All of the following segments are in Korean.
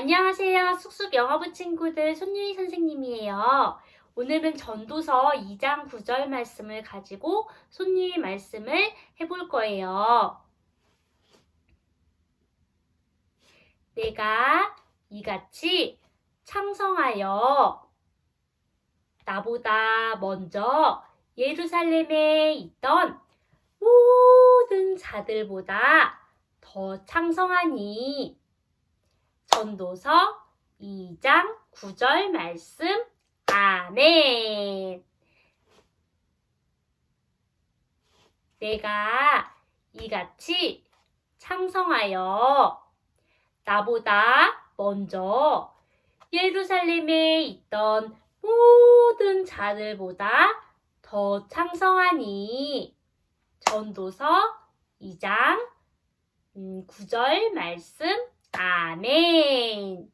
안녕하세요. 쑥쑥 영어부 친구들 손유희 선생님이에요. 오늘은 전도서 2장 9절 말씀을 가지고 손유희 말씀을 해볼 거예요. 내가 이같이 창성하여 나보다 먼저 예루살렘에 있던 모든 자들보다 더 창성하니 전도서 2장 9절 말씀 아멘. 내가 이같이 창성하여 나보다 먼저 예루살렘에 있던 모든 자들보다 더 창성하니 전도서 2장 9절 말씀 아멘.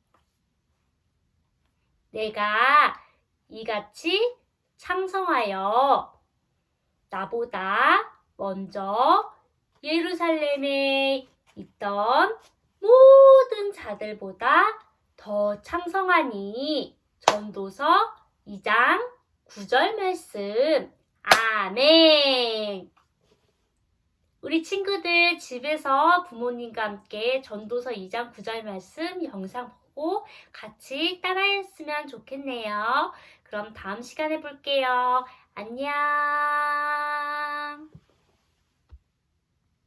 내가 이같이 창성하여 나보다 먼저 예루살렘에 있던 모든 자들보다 더 창성하니 전도서 2장 9절 말씀 아멘. 우리 친구들 집에서 부모님과 함께 전도서 2장 9절 말씀 영상 보고 같이 따라했으면 좋겠네요. 그럼 다음 시간에 볼게요. 안녕.